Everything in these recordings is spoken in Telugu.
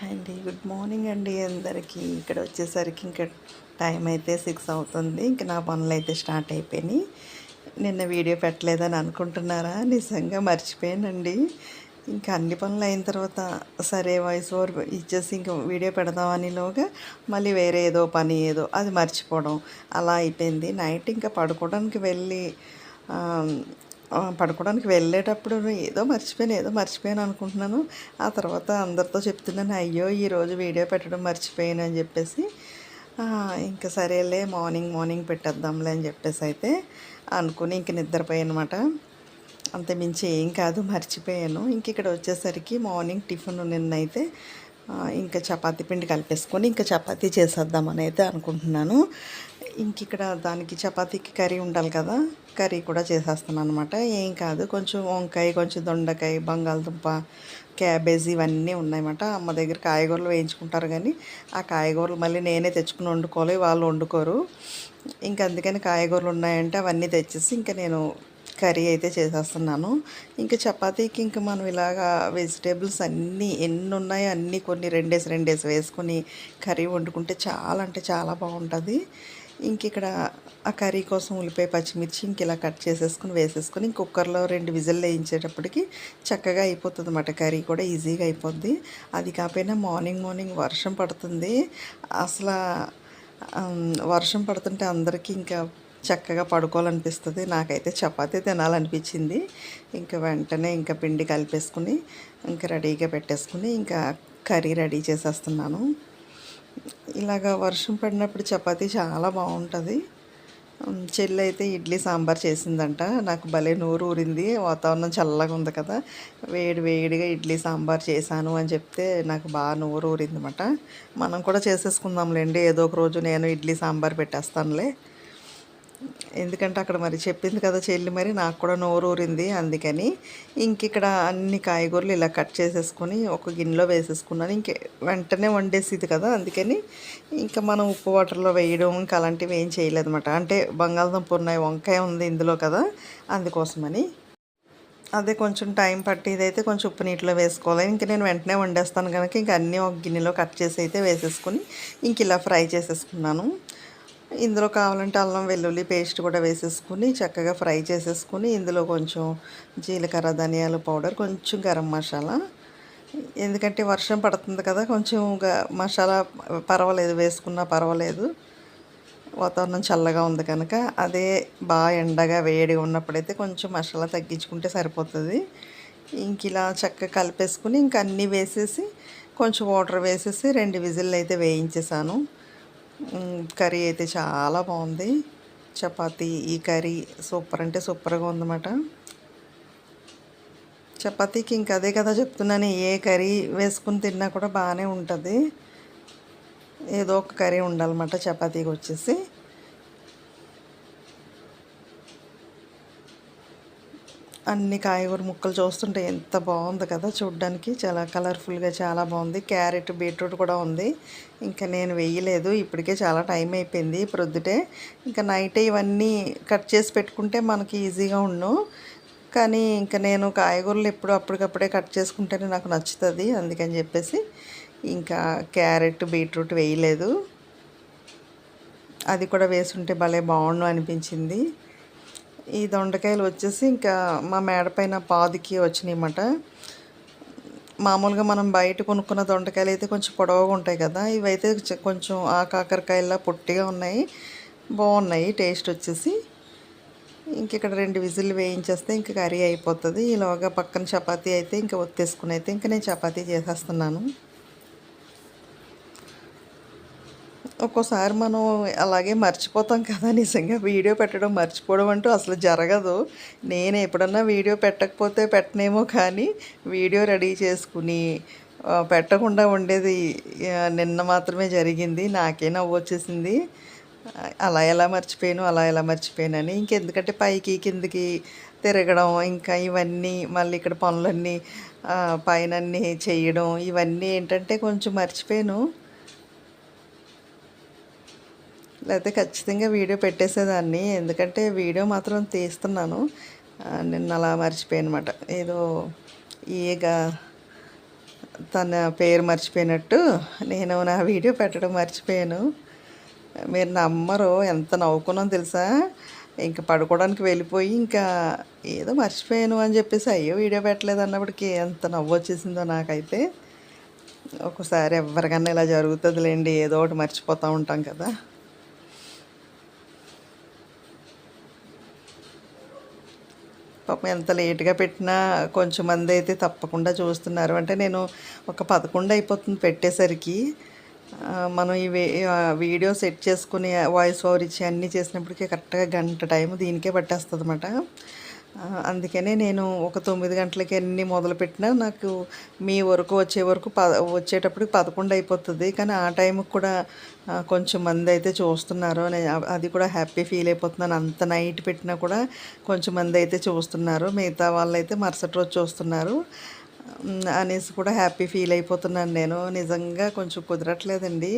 హాయ్ అండి. గుడ్ మార్నింగ్ అండి అందరికీ. ఇక్కడ వచ్చేసరికి ఇంకా టైం అయితే సిక్స్ అవుతుంది. ఇంకా నా పనులు అయితే స్టార్ట్ అయిపోయినాయి. నిన్న వీడియో పెట్టలేదని అనుకుంటున్నారా? నిజంగా మర్చిపోయానండి. ఇంకా అన్ని పనులు అయిన తర్వాత సరే వాయిస్ ఓవర్ ఇచ్చేసి ఇంకా వీడియో పెడదామనిలోగా మళ్ళీ వేరే ఏదో పని ఏదో అది మర్చిపోవడం అలా అయిపోయింది. నైట్ ఇంకా పడుకోవడానికి వెళ్ళి పడుకోవడానికి వెళ్ళేటప్పుడు ఏదో మర్చిపోయాను ఏదో మర్చిపోయాను అనుకుంటున్నాను. ఆ తర్వాత అందరితో చెప్తున్నాను అయ్యో ఈరోజు వీడియో పెట్టడం మర్చిపోయాను అని చెప్పేసి. ఇంకా సరేలే మార్నింగ్ మార్నింగ్ పెట్టేద్దాంలే అని చెప్పేసి అయితే అనుకుని ఇంక నిద్రపోయాను అనమాట మించి ఏం కాదు మర్చిపోయాను. ఇంక ఇక్కడ వచ్చేసరికి మార్నింగ్ టిఫిన్ నిన్నైతే ఇంకా చపాతీ పిండి కలిపేసుకొని ఇంకా చపాతీ చేసేద్దామని అయితే అనుకుంటున్నాను. ఇంక ఇక్కడ దానికి చపాతీకి కర్రీ ఉండాలి కదా కర్రీ కూడా చేసేస్తాను అనమాట ఏం కాదు కొంచెం వంకాయ కొంచెం దొండకాయ బంగాళదుంప క్యాబేజీ ఇవన్నీ ఉన్నాయన్నమాట. అమ్మ దగ్గర కాయగూరలు వేయించుకుంటారు కానీ ఆ కాయగూరలు మళ్ళీ నేనే తెచ్చుకుని వండుకోవాలి వాళ్ళు వండుకోరు. ఇంకా అందుకని కాయగూరలు ఉన్నాయంటే అవన్నీ తెచ్చేసి ఇంకా నేను కర్రీ అయితే చేసేస్తున్నాను. ఇంకా చపాతీకి ఇంకా మనం ఇలాగా వెజిటేబుల్స్ అన్నీ ఎన్ని ఉన్నాయో అన్నీ కొన్ని రెండేసి రెండేసి వేసుకొని కర్రీ వండుకుంటే చాలా అంటే చాలా బాగుంటుంది. ఇంక ఇక్కడ ఆ కర్రీ కోసం ఉల్లిపాయ పచ్చిమిర్చి ఇంక ఇలా కట్ చేసేసుకుని వేసేసుకుని ఇంక కుక్కర్లో రెండు విజిల్ వేయించేటప్పటికి చక్కగా అయిపోతుంది అన్నమాట కర్రీ కూడా ఈజీగా అయిపోద్ది. అది కాకపోయినా మార్నింగ్ మార్నింగ్ వర్షం పడుతుంది. అసలు వర్షం పడుతుంటే అందరికీ ఇంకా చక్కగా పడుకోవాలనిపిస్తుంది. నాకైతే చపాతీ తినాలనిపించింది. ఇంకా వెంటనే ఇంకా పిండి కలిపేసుకుని ఇంకా రెడీగా పెట్టేసుకుని ఇంకా కర్రీ రెడీ చేసేస్తున్నాను. ఇలాగ వర్షం పడినప్పుడు చపాతీ చాలా బాగుంటుంది. చెల్లి అయితే ఇడ్లీ సాంబార్ చేసిందంట. నాకు భలే నోరు ఊరింది వాతావరణం చల్లగా ఉంది కదా. వేడి వేడిగా ఇడ్లీ సాంబార్ చేశాను అని చెప్తే నాకు బాగా నోరు ఊరిందన్నమాట మనం కూడా చేసేసుకుందాంలేండి. ఏదో ఒక రోజు నేను ఇడ్లీ సాంబార్ పెట్టేస్తానులే. ఎందుకంటే అక్కడ మరి చెప్పింది కదా చెల్లి మరి నాకు కూడా నోరు ఊరింది అందుకని. ఇంక ఇక్కడ అన్ని కాయగూరలు ఇలా కట్ చేసేసుకొని ఒక గిన్నెలో వేసేసుకున్నాను. ఇంక వెంటనే వండేసేది కదా అందుకని. ఇంకా మనం ఉప్పు వాటర్లో వేయడం ఇంకా అలాంటివి ఏం చేయలేదన్నమాట. అంటే బంగాళదుంప ఉన్నాయి వంకాయ ఉంది ఇందులో కదా అందుకోసమని. అదే కొంచెం టైం పట్టేది అయితే కొంచెం ఉప్పు నీటిలో వేసుకోవాలి. ఇంక నేను వెంటనే వండేస్తాను కనుక ఇంక అన్నీ ఒక గిన్నెలో కట్ చేసి అయితే వేసేసుకుని ఇంక ఇలా ఫ్రై చేసేసుకున్నాను. ఇందులో కావాలంటే అల్లం వెల్లుల్లి పేస్ట్ కూడా వేసేసుకుని చక్కగా ఫ్రై చేసేసుకుని ఇందులో కొంచెం జీలకర్ర ధనియాల పౌడర్ కొంచెం గరం మసాలా. ఎందుకంటే వర్షం పడుతుంది కదా కొంచెం గ- మసాలా పర్వాలేదు వేసుకున్నా పర్వాలేదు. వాతావరణం చల్లగా ఉంది కనుక అదే బాగా ఎండగా వేడిగా ఉన్నప్పుడైతే కొంచెం మసాలా తగ్గించుకుంటే సరిపోతుంది. ఇంక ఇలా చక్కగా కలిపేసుకుని ఇంక అన్నీ వేసేసి కొంచెం వాటర్ వేసేసి రెండు విజిల్లు అయితే వేయించేసాను. కర్రీ అయితే చాలా బాగుంది. చపాతీ ఈ కర్రీ సూపర్ అంటే సూపర్గా ఉందన్నమాట. చపాతీకి ఇంక అదే కదా చెప్తున్నాను ఏ కర్రీ వేసుకుని తిన్నా కూడా బాగానే ఉంటుంది. ఏదో ఒక కర్రీ ఉండాలన్నమాట చపాతీకి వచ్చేసి. అన్ని కాయగూర ముక్కలు చూస్తుంటే ఎంత బాగుంది కదా చూడ్డానికి. చాలా కలర్ఫుల్గా చాలా బాగుంది. క్యారెట్ బీట్రూట్ కూడా ఉంది. ఇంకా నేను వేయలేదు. ఇప్పటికే చాలా టైం అయిపోయింది ప్రొద్దుటే. ఇంకా నైట్ ఇవన్నీ కట్ చేసి పెట్టుకుంటే మనకి ఈజీగా ఉండు. కానీ ఇంకా నేను కాయగూరలు ఎప్పుడు అప్పటికప్పుడే కట్ చేసుకుంటేనే నాకు నచ్చుతుంది. అందుకని చెప్పేసి ఇంకా క్యారెట్ బీట్రూట్ వేయలేదు. అది కూడా వేసుంటే భలే బాగుండు అనిపించింది. ఈ దొండకాయలు వచ్చేసి ఇంకా మా మేడ పైన పాదికి వచ్చినాయన్నమాట. మామూలుగా మనం బయట కొనుక్కున్న దొండకాయలు అయితే కొంచెం పొడవుగా ఉంటాయి కదా. ఇవైతే కొంచెం ఆ కాకరకాయల్లా పొట్టిగా ఉన్నాయి. బాగున్నాయి టేస్ట్ వచ్చేసి. ఇంక ఇక్కడ రెండు విజిల్ వేయించేస్తే ఇంక కర్రీ అయిపోతుంది. ఈలోగా పక్కన చపాతీ అయితే ఇంకా ఒత్తేసుకుని అయితే ఇంకా నేను చపాతీ చేసేస్తున్నాను. ఒక్కోసారి మనం అలాగే మర్చిపోతాం కదా నిజంగా వీడియో పెట్టడం మర్చిపోవడం అంటూ అసలు జరగదు. నేను ఎప్పుడన్నా వీడియో పెట్టకపోతే పెట్టనేమో కానీ వీడియో రెడీ చేసుకుని పెట్టకుండా ఉండేది నిన్న మాత్రమే జరిగింది. నాకే నవ్వు వచ్చేసింది. అలా ఎలా మర్చిపోయాను అలా ఎలా మర్చిపోయానని. ఇంకెందుకంటే పైకి కిందకి తిరగడం ఇంకా ఇవన్నీ మళ్ళీ ఇక్కడ పనులన్నీ పైన చేయడం ఇవన్నీ ఏంటంటే కొంచెం మర్చిపోయాను. లేకపోతే ఖచ్చితంగా వీడియో పెట్టేసేదాన్ని. ఎందుకంటే వీడియో మాత్రం తీస్తున్నాను. నిన్న అలా మర్చిపోయాను అనమాట ఏదో ఈగ తన పేరు మర్చిపోయినట్టు నేను నా వీడియో పెట్టడం మర్చిపోయాను. మీరు నమ్మరు ఎంత నవ్వుకున్నాం తెలుసా? ఇంకా పడుకోవడానికి వెళ్ళిపోయి ఇంకా ఏదో మర్చిపోయాను అని చెప్పేసి అయ్యో వీడియో పెట్టలేదు అన్నప్పటికీ ఎంత నవ్వు వచ్చేసిందో నాకైతే. ఒకసారి ఎవరికన్నా ఇలా జరుగుతుందిలేండి ఏదో ఒకటి మర్చిపోతూ ఉంటాం కదా. పాపం ఎంత లేట్గా పెట్టినా కొంచెం మంది అయితే తప్పకుండా చూస్తున్నారు. అంటే నేను ఒక పదకొండు అయిపోతుంది పెట్టేసరికి. మనం ఈ వీడియో సెట్ చేసుకుని వాయిస్ ఓవర్ ఇచ్చి అన్నీ చేసినప్పటికీ కరెక్ట్గా గంట టైం దీనికే పట్టేస్తుంది అనమాట అందుకనే నేను ఒక తొమ్మిది గంటలకి అన్నీ మొదలుపెట్టినా నాకు మీ వరకు వచ్చే వరకు ప వచ్చేటప్పటికి పదకొండు అయిపోతుంది. కానీ ఆ టైంకి కూడా కొంచెం మంది అయితే చూస్తున్నారు అది కూడా హ్యాపీ ఫీల్ అయిపోతున్నాను. అంత నైట్ పెట్టినా కూడా కొంచెం మంది అయితే చూస్తున్నారు. మిగతా వాళ్ళైతే మరుసటి రోజు చూస్తున్నారు. అనేసి కూడా హ్యాపీ ఫీల్ అయిపోతున్నాను నేను. నిజంగా కొంచెం కుదరట్లేదండి.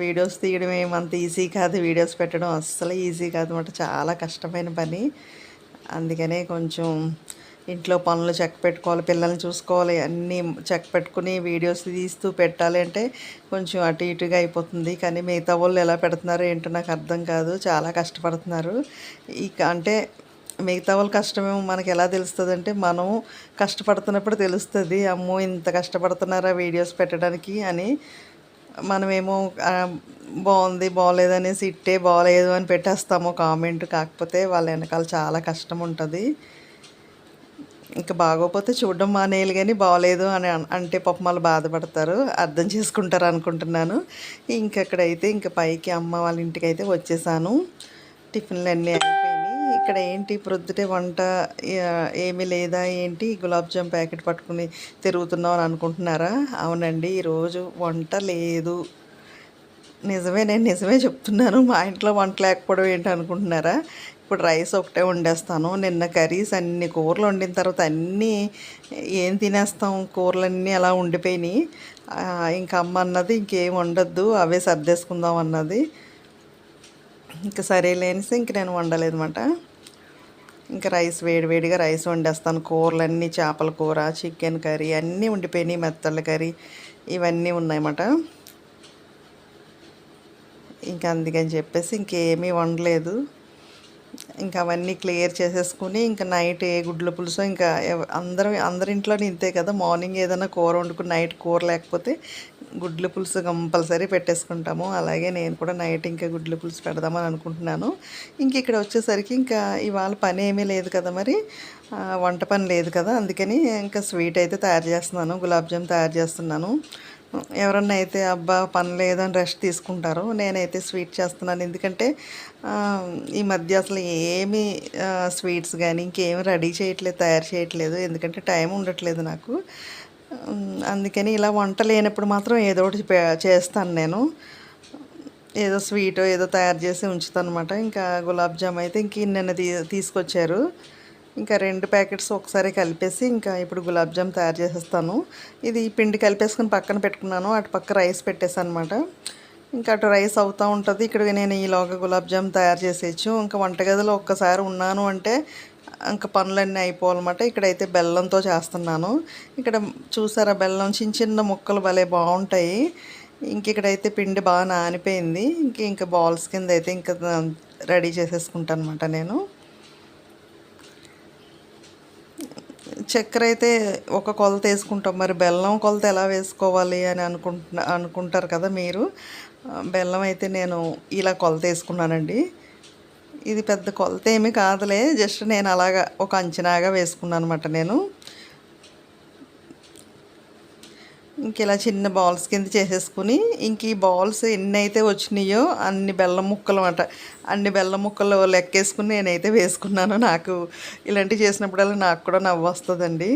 వీడియోస్ తీయడం ఏమంత ఈజీ కాదు వీడియోస్ పెట్టడం అస్సలు ఈజీ కాదు అనమాట చాలా కష్టమైన పని. అందుకనే కొంచెం ఇంట్లో పనులు చెక్ పెట్టుకోవాలి పిల్లల్ని చూసుకోవాలి అన్నీ చెక్ పెట్టుకుని వీడియోస్ తీస్తూ పెట్టాలి అంటే కొంచెం అటు ఇటుగా అయిపోతుంది. కానీ మిగతా వాళ్ళు ఎలా పెడుతున్నారో ఏంటో నాకు అర్థం కాదు. చాలా కష్టపడుతున్నారు. ఇక అంటే మిగతా వాళ్ళ కష్టమేమో మనకి ఎలా తెలుస్తుంది అంటే మనం కష్టపడుతున్నప్పుడు తెలుస్తుంది అమ్మో ఇంత కష్టపడుతున్నారా వీడియోస్ పెట్టడానికి అని. మనమేమో బాగుంది బాగోలేదు అనేసి ఇట్టే బాగోలేదు అని పెట్టేస్తాము కామెంట్. కాకపోతే వాళ్ళ వెనకాల చాలా కష్టం ఉంటుంది. ఇంకా బాగోపోతే చూడడం మానేయాలి కానీ బాగోలేదు అని అంటే పాపం వాళ్ళు బాధపడతారు. అర్థం చేసుకుంటారు అనుకుంటున్నాను. ఇంకక్కడైతే ఇంకా పైకి అమ్మ వాళ్ళ ఇంటికి అయితే వచ్చేసాను. టిఫిన్లు అన్నీ అయిపోయి ఇక్కడ ఏంటి? ప్రొద్దుటే వంట ఏమీ లేదా? ఏంటి? గులాబ్ జామ్ ప్యాకెట్ పట్టుకుని తిరుగుతున్నాం అని అనుకుంటున్నారా? అవునండి ఈరోజు వంట లేదు. నిజమే నేను నిజమే చెప్తున్నాను. మా ఇంట్లో వంట లేకపోవడం ఏంటి అనుకుంటున్నారా? ఇప్పుడు రైస్ ఒకటే వండేస్తాను. నిన్న కర్రీస్ అన్ని కూరలు వండిన తర్వాత అన్నీ ఏం తినేస్తాం? కూరలన్నీ అలా ఉండిపోయినాయి. ఇంకా అమ్మ అన్నది ఇంకేం వండొద్దు అవే సర్దేసుకుందాం అన్నది. ఇంకా సరేలేనిసి ఇంక నేను వండలేదన్నమాట. ఇంకా రైస్ వేడివేడిగా రైస్ వండేస్తాను. కూరలన్నీ చేపల కూర చికెన్ కర్రీ అన్నీ ఉండిపోయినాయి మెత్తల కర్రీ. ఇవన్నీ ఉన్నాయన్నమాట. ఇంకా అందుకని చెప్పేసి ఇంకేమీ వండలేదు. ఇంకా అవన్నీ క్లియర్ చేసేసుకుని ఇంకా నైట్ ఏ గుడ్ల పులుసు ఇంకా అందరం అందరం అందరింట్లో ఇంతే కదా. మార్నింగ్ ఏదైనా కూర వండుకుని నైట్ కూర లేకపోతే గుడ్ల పులుసు కంపల్సరీ పెట్టేసుకుంటాము. అలాగే నేను కూడా నైట్ ఇంకా గుడ్ల పులుసు పెడదామని అనుకుంటున్నాను. ఇంక ఇక్కడ వచ్చేసరికి ఇంకా ఇవాళ పని ఏమీ లేదు కదా మరి. వంట పని లేదు కదా. అందుకని ఇంకా స్వీట్ అయితే తయారు చేస్తున్నాను. గులాబ్ జామ్ తయారు చేస్తున్నాను. ఎవరన్నా అయితే అబ్బా పని లేదని రెస్ట్ తీసుకుంటారు నేనైతే స్వీట్ చేస్తున్నాను. ఎందుకంటే ఈ మధ్య అసలు ఏమి స్వీట్స్ కానీ ఇంకేమి రెడీ చేయట్లేదు తయారు చేయట్లేదు. ఎందుకంటే టైం ఉండట్లేదు నాకు. అందుకని ఇలా వంట లేనప్పుడు మాత్రం ఏదో ఒకటి పే- చేస్తాను నేను. ఏదో స్వీట్ ఏదో తయారు చేసి ఉంచుతాను అనమాట ఇంకా గులాబ్ జామ్ అయితే ఇంక నిన్న తీ తీసుకొచ్చారు. ఇంకా రెండు ప్యాకెట్స్ ఒకసారి కలిపేసి ఇంకా ఇప్పుడు గులాబ్ జామ్ తయారు చేసేస్తాను. ఇది పిండి కలిపేసుకుని పక్కన పెట్టుకున్నాను. అటు పక్క రైస్ పెట్టేసాను అనమాట ఇంకా అటు రైస్ అవుతూ ఉంటుంది. ఇక్కడ నేను ఈలోగా గులాబ్ జామ్ తయారు చేసేయచ్చు. ఇంకా వంటగదిలో ఒక్కసారి ఉన్నాను అంటే ఇంకా పనులన్నీ అయిపోవాలన్నమాట. ఇక్కడైతే బెల్లంతో చేస్తున్నాను. ఇక్కడ చూసారా బెల్లం చిన్న చిన్న ముక్కలు భలే బాగుంటాయి. ఇంక ఇక్కడైతే పిండి బాగా నానిపోయింది. ఇంక ఇంకా బాల్స్ కింద అయితే ఇంకా రెడీ చేసేసుకుంటాను అనమాట నేను. చక్కెర అయితే ఒక కొలత వేసుకుంటాం. మరి బెల్లం కొలత ఎలా వేసుకోవాలి అని అనుకుంటున్నా అనుకుంటారు కదా మీరు? బెల్లం అయితే నేను ఇలా కొలత వేసుకున్నానండి. ఇది పెద్ద కొలత ఏమీ కాదులే. జస్ట్ నేను అలాగా ఒక అంచనాగా వేసుకున్నాను అనమాట నేను. ఇంక ఇలా చిన్న బాల్స్ కింద చేసేసుకుని ఇంక ఈ బాల్స్ ఎన్ని అయితే వచ్చినాయో అన్ని బెల్లం ముక్కలు అంట అన్ని బెల్లం ముక్కలు లెక్కేసుకుని నేనైతే వేసుకున్నాను. నాకు ఇలాంటివి చేసినప్పుడల్లా నాకు కూడా నవ్వు వస్తుందండి.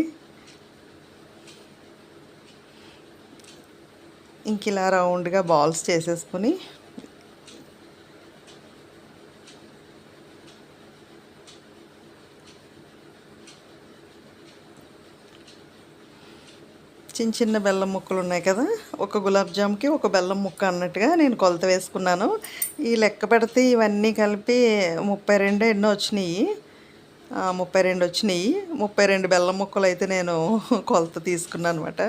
ఇంక ఇలా రౌండ్గా బాల్స్ చేసేసుకుని చిన్న చిన్న బెల్లం ముక్కలు ఉన్నాయి కదా? ఒక గులాబ్ జామ్కి ఒక బెల్లం ముక్క అన్నట్టుగా నేను కొలత వేసుకున్నాను. ఈ లెక్క పెడితే ఇవన్నీ కలిపి ముప్పై రెండు ఎన్నో వచ్చినాయి. ముప్పై రెండు వచ్చినాయి. ముప్పై రెండు బెల్లం ముక్కలు అయితే నేను కొలత తీసుకున్నాను అనమాట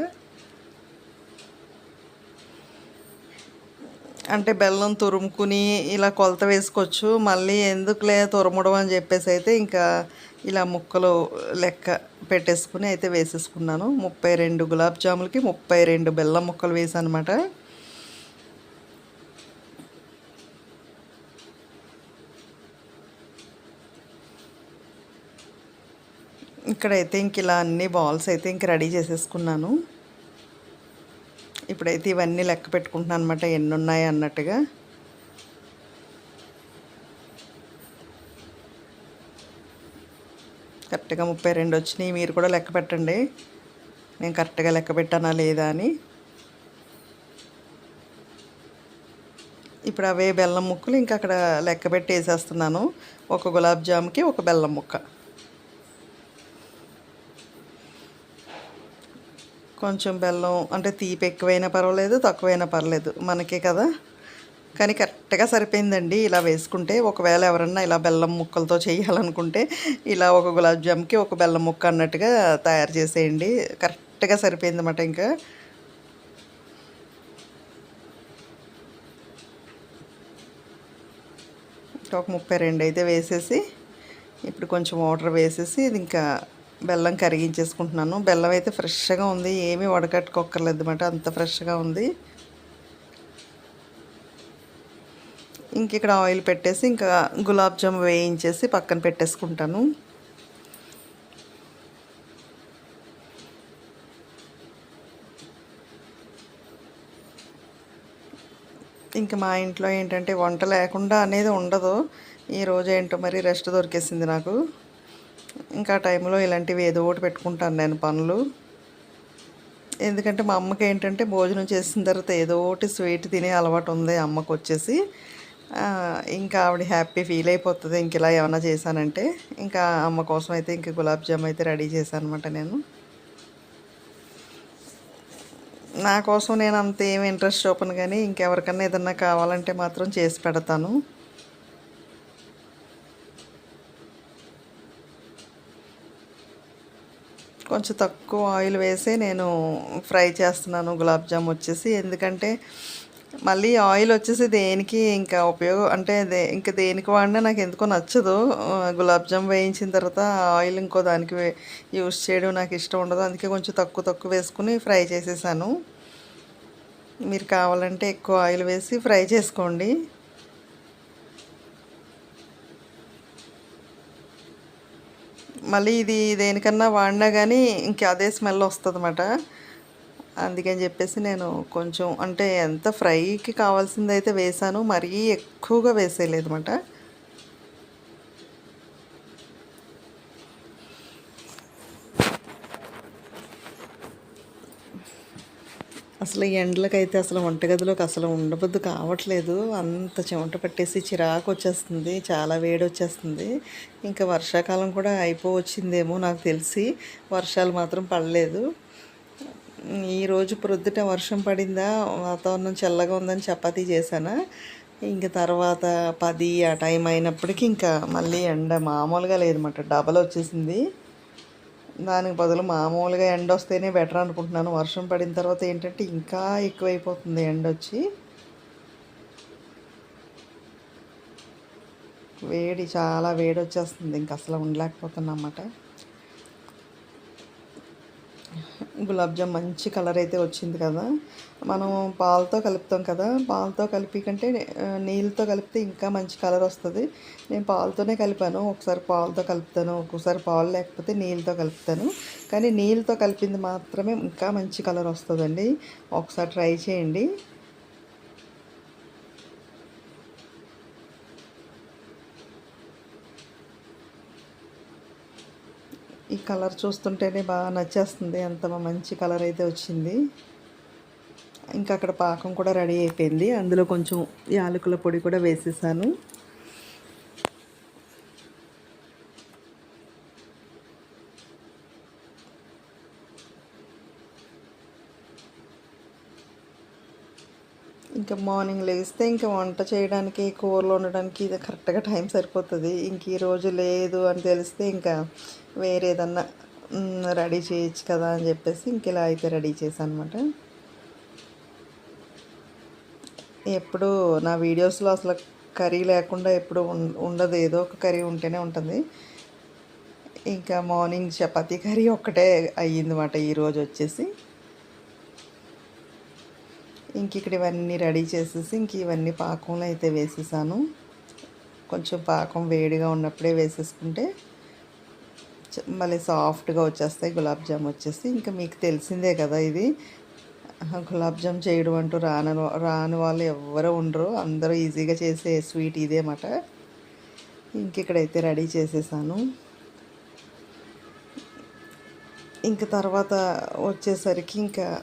అంటే బెల్లం తురుముకుని ఇలా కొలత వేసుకోవచ్చు. మళ్ళీ ఎందుకులే తురమడం అని చెప్పేసి అయితే ఇంకా ఇలా ముక్కలు లెక్క పెట్టేసుకుని అయితే వేసేసుకున్నాను. ముప్పై రెండు గులాబ్ జాములకి ముప్పై రెండు బెల్లం ముక్కలు వేసాను అనమాట ఇక్కడైతే ఇంక ఇలా అన్ని బాల్స్ అయితే ఇంక రెడీ చేసేసుకున్నాను. ఇప్పుడైతే ఇవన్నీ లెక్క పెట్టుకుంటున్నాను అనమాట ఎన్ని ఉన్నాయి అన్నట్టుగా. కరెక్ట్గా ముప్పై రెండు వచ్చినాయి. మీరు కూడా లెక్క పెట్టండి. నేను కరెక్ట్గా లెక్క పెట్టానా లేదా అని. ఇప్పుడు అవే బెల్లం ముక్కలు ఇంకా అక్కడ లెక్క పెట్టి వేసేస్తున్నాను. ఒక గులాబ్ జామ్కి ఒక బెల్లం ముక్క. కొంచెం బెల్లం అంటే తీపి ఎక్కువైనా పర్వాలేదు తక్కువైనా పర్లేదు మనకే కదా. కానీ కరెక్ట్గా సరిపోయిందండి. ఇలా వేసుకుంటే ఒకవేళ ఎవరన్నా ఇలా బెల్లం ముక్కలతో చేయాలనుకుంటే ఇలా ఒక గులాబ్ జామ్కి ఒక బెల్లం ముక్క అన్నట్టుగా తయారు చేసేయండి. కరెక్ట్గా సరిపోయింది అన్నమాట ఇంకా. ఒక ముప్పై రెండు అయితే వేసేసి ఇప్పుడు కొంచెం వాటర్ వేసేసి ఇది ఇంకా బెల్లం కరిగించేసుకుంటున్నాను. బెల్లం అయితే ఫ్రెష్గా ఉంది. ఏమీ వడకట్టుకోక్కర్లేదు అనమాట అంత ఫ్రెష్గా ఉంది. ఇంక ఇక్కడ ఆయిల్ పెట్టేసి ఇంకా గులాబ్ జామ్ వేయించేసి పక్కన పెట్టేసుకుంటాను. ఇంకా మా ఇంట్లో ఏంటంటే వంట లేకుండా అనేది ఉండదు. ఈరోజు ఏంటో మరి రెస్ట్ దొరికేసింది నాకు. ఇంకా టైంలో ఇలాంటివి ఏదో ఒకటి పెట్టుకుంటాను నేను పనులు. ఎందుకంటే మా అమ్మకి ఏంటంటే భోజనం చేసిన తర్వాత ఏదో ఒకటి స్వీట్ తినే అలవాటు ఉంది అమ్మకు వచ్చేసి ఇంకా ఆవిడ హ్యాపీ ఫీల్ అయిపోతుంది. ఇంక ఇలా ఏమైనా చేశానంటే ఇంకా అమ్మ కోసం అయితే ఇంకా గులాబ్ జామ్ అయితే రెడీ చేశాను అనమాట నేను. నా కోసం నేను అంత ఏమి ఇంట్రెస్ట్ చూపను కానీ ఇంకెవరికన్నా ఏదన్నా కావాలంటే మాత్రం చేసి పెడతాను. కొంచెం తక్కువ ఆయిల్ వేసి నేను ఫ్రై చేస్తున్నాను గులాబ్ జామ్ వచ్చేసి. ఎందుకంటే మళ్ళీ ఆయిల్ వచ్చేసి దేనికి ఇంకా ఉపయోగం అంటే దే ఇంకా దేనికి వాడినా నాకు ఎందుకో నచ్చదు. గులాబ్ జామ్ వేయించిన తర్వాత ఆయిల్ ఇంకో దానికి యూస్ చేయడం నాకు ఇష్టం ఉండదు. అందుకే కొంచెం తక్కువ తక్కువ వేసుకుని ఫ్రై చేసేసాను. మీరు కావాలంటే ఎక్కువ ఆయిల్ వేసి ఫ్రై చేసుకోండి. మళ్ళీ ఇది దేనికన్నా వాడినా కానీ ఇంకా అదే స్మెల్ వస్తుంది అన్నమాట అందుకని చెప్పేసి నేను కొంచెం అంటే ఎంత ఫ్రైకి కావాల్సింది అయితే వేసాను మరీ ఎక్కువగా వేసేయలేదు అనమాట అసలు ఈ ఎండలకైతే అసలు వంటగదిలోకి అసలు ఉండబుద్ధి కావట్లేదు. అంత చెమట పట్టేసి చిరాకు వచ్చేస్తుంది. చాలా వేడి వచ్చేస్తుంది. ఇంకా వర్షాకాలం కూడా అయిపోవచ్చిందేమో నాకు తెలిసి. వర్షాలు మాత్రం పడలేదు. ఈరోజు ప్రొద్దుట వర్షం పడిందా? వాతావరణం చల్లగా ఉందని చపాతీ చేశాను? ఇంకా తర్వాత పది ఆ టైం అయినప్పటికీ ఇంకా మళ్ళీ ఎండ మామూలుగా లేదన్నమాట. డబల్ వచ్చేసింది. దానికి బదులు మామూలుగా ఎండ వస్తేనే బెటర్ అనుకుంటున్నాను. వర్షం పడిన తర్వాత ఏంటంటే ఇంకా ఎక్కువైపోతుంది ఎండ వచ్చి. వేడి చాలా వేడి వచ్చేస్తుంది. ఇంక అసలు ఉండలేకపోతున్నా అన్నమాట. గులాబ్ జామ్ మంచి కలర్ అయితే వచ్చింది కదా. మనం పాలతో కలుపుతాం కదా పాలతో కలిపి కంటే నీళ్ళతో కలిపితే ఇంకా మంచి కలర్ వస్తుంది. నేను పాలతోనే కలిపాను. ఒకసారి పాలతో కలుపుతాను ఒక్కొక్కసారి పాలు లేకపోతే నీళ్ళతో కలుపుతాను. కానీ నీళ్ళతో కలిపింది మాత్రమే ఇంకా మంచి కలర్ వస్తుందండి. ఒకసారి ట్రై చేయండి. ఈ కలర్ చూస్తుంటేనే బాగా నచ్చేస్తుంది. అంత మంచి కలర్ అయితే వచ్చింది. ఇంకా అక్కడ పాకం కూడా రెడీ అయిపోయింది. అందులో కొంచెం యాలకుల పొడి కూడా వేసేసాను. ఇంకా మార్నింగ్ లేస్తే ఇంకా వంట చేయడానికి కూరలు ఉండడానికి ఇది కరెక్ట్గా టైం సరిపోతుంది. ఇంక ఈ రోజు లేదు అని తెలిస్తే ఇంకా వేరేదన్నా రెడీ చేయొచ్చు కదా అని చెప్పేసి ఇంక ఇలా అయితే రెడీ చేశాను అనమాట ఎప్పుడు నా వీడియోస్లో అసలు కర్రీ లేకుండా ఎప్పుడు ఉండదు. ఏదో ఒక కర్రీ ఉంటేనే ఉంటుంది. ఇంకా మార్నింగ్ చపాతీ కర్రీ ఒక్కటే అయ్యిందన్నమాట. ఈరోజు వచ్చేసి ఇంక ఇక్కడ ఇవన్నీ రెడీ చేసేసి ఇంక ఇవన్నీ పాకంలో అయితే వేసేసాను. కొంచెం పాకం వేడిగా ఉన్నప్పుడే వేసేసుకుంటే మళ్ళీ సాఫ్ట్గా వచ్చేస్తాయి. గులాబ్ జామ్ వచ్చేసి ఇంకా మీకు తెలిసిందే కదా ఇది. గులాబ్ జామ్ చేయడం అంటూ రాని రాని వాళ్ళు ఎవ్వరూ ఉండరు. అందరూ ఈజీగా చేసే స్వీట్ ఇదే అన్నమాట. ఇంక రెడీ చేసేసాను. ఇంక తర్వాత వచ్చేసరికి ఇంకా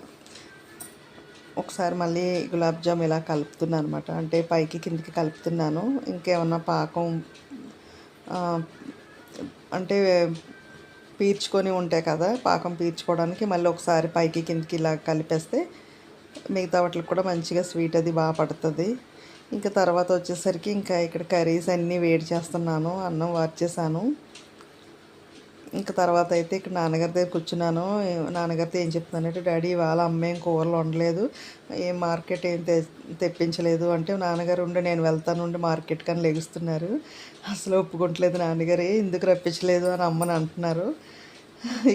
ఒకసారి మళ్ళీ గులాబ్ జామ్ ఇలా కలుపుతున్నాను అనమాట అంటే పైకి కిందకి కలుపుతున్నాను. ఇంకేమన్నా పాకం అంటే పీల్చుకొని ఉంటాయి కదా పాకం పీల్చుకోవడానికి మళ్ళీ ఒకసారి పైకి కిందకి ఇలా కలిపేస్తే మిగతా వాటికి కూడా మంచిగా స్వీట్ అది బాగా పడుతుంది. ఇంకా తర్వాత వచ్చేసరికి ఇంకా ఇక్కడ కర్రీస్ అన్నీ వేడి చేస్తున్నాను అన్నం వార్చేసాను ఇంకా తర్వాత అయితే ఇక్కడ నాన్నగారి దగ్గర కూర్చున్నాను నాన్నగారితో ఏం చెప్తున్నానంటే డాడీ ఇవాళ అమ్మ ఏం కూరలు వండలేదు. ఏం మార్కెట్ ఏం తె తెప్పించలేదు. అంటే నాన్నగారు ఉండి నేను వెళ్తాను ఉండి మార్కెట్ కానీ లెగుస్తున్నారు. అసలు ఒప్పుకుంటలేదు నాన్నగారు ఎందుకు రప్పించలేదు అని అమ్మని అంటున్నారు.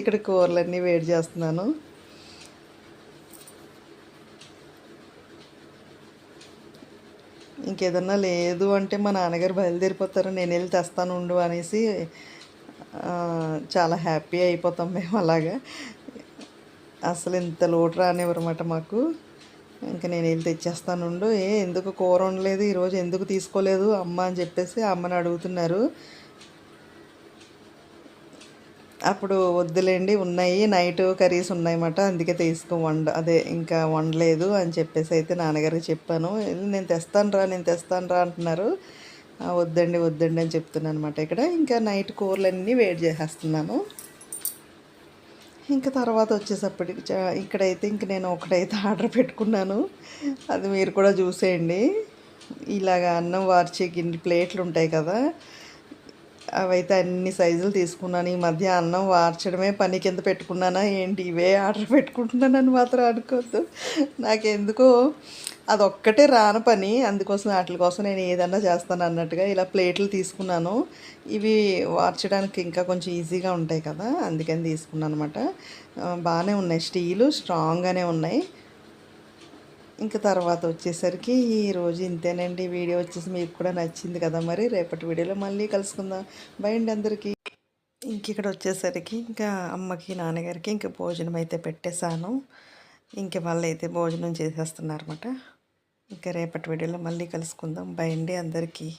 ఇక్కడ కూరలన్నీ వేడి చేస్తున్నాను. ఇంకేదన్నా లేదు అంటే మా నాన్నగారు బయలుదేరిపోతారు. నేను వెళ్ళి తెస్తాను ఉండు అనేసి చాలా హ్యాపీ అయిపోతాం మేము అలాగా. అసలు ఇంత లోటు రానివ్వరమాట మాకు. ఇంకా నేను వెళ్ళి తెచ్చేస్తానుండు ఏ ఎందుకు కూర వండలేదు? ఈరోజు ఎందుకు తీసుకోలేదు? అమ్మ అని చెప్పేసి అమ్మని అడుగుతున్నారు. అప్పుడు వద్దులేండి ఉన్నాయి. నైట్ కర్రీస్ ఉన్నాయన్నమాట. అందుకే తీసుకో వండ అదే ఇంకా వండలేదు అని చెప్పేసి అయితే నాన్నగారికి చెప్పాను. నేను తెస్తాను రా నేను తెస్తాను రా అంటున్నారు. వద్దండి వద్దండి అని చెప్తున్నాను అనమాట ఇక్కడ. ఇంకా నైట్ కూరలన్నీ వేడి చేసేస్తున్నాను. ఇంకా తర్వాత వచ్చేసప్పటికి ఇక్కడైతే ఇంక నేను ఒకటైతే ఆర్డర్ పెట్టుకున్నాను. అది మీరు కూడా చూసేయండి. ఇలాగ అన్నం వార్చే గిన్నె ప్లేట్లు ఉంటాయి కదా అవైతే అన్ని సైజులు తీసుకున్నాను. ఈ మధ్య అన్నం వార్చడమే పని కింద పెట్టుకున్నానా ఏంటి? ఇవే ఆర్డర్ పెట్టుకుంటున్నానని మాత్రం అనుకోవద్దు. నాకెందుకో అదొక్కటే రాని పని. అందుకోసం వాటి కోసం నేను ఏదన్నా చేస్తాను అన్నట్టుగా ఇలా ప్లేట్లు తీసుకున్నాను. ఇవి వార్చడానికి ఇంకా కొంచెం ఈజీగా ఉంటాయి కదా అందుకని తీసుకున్నాను అనమాట బాగానే ఉన్నాయి. స్టీలు స్ట్రాంగ్గానే ఉన్నాయి. ఇంకా తర్వాత వచ్చేసరికి ఈరోజు ఇంతేనండి. వీడియో వచ్చేసి మీకు కూడా నచ్చింది కదా మరి? రేపటి వీడియోలో మళ్ళీ కలుసుకుందాం. బై అండి అందరికీ. ఇంక ఇక్కడ వచ్చేసరికి ఇంకా అమ్మకి నాన్నగారికి ఇంకా భోజనం అయితే పెట్టేశాను. ఇంక వాళ్ళు అయితే భోజనం చేసేస్తున్నారన్నమాట. ఇంకా రేపటి వీడియోలో మళ్ళీ కలుసుకుందాం. బై అండి అందరికీ.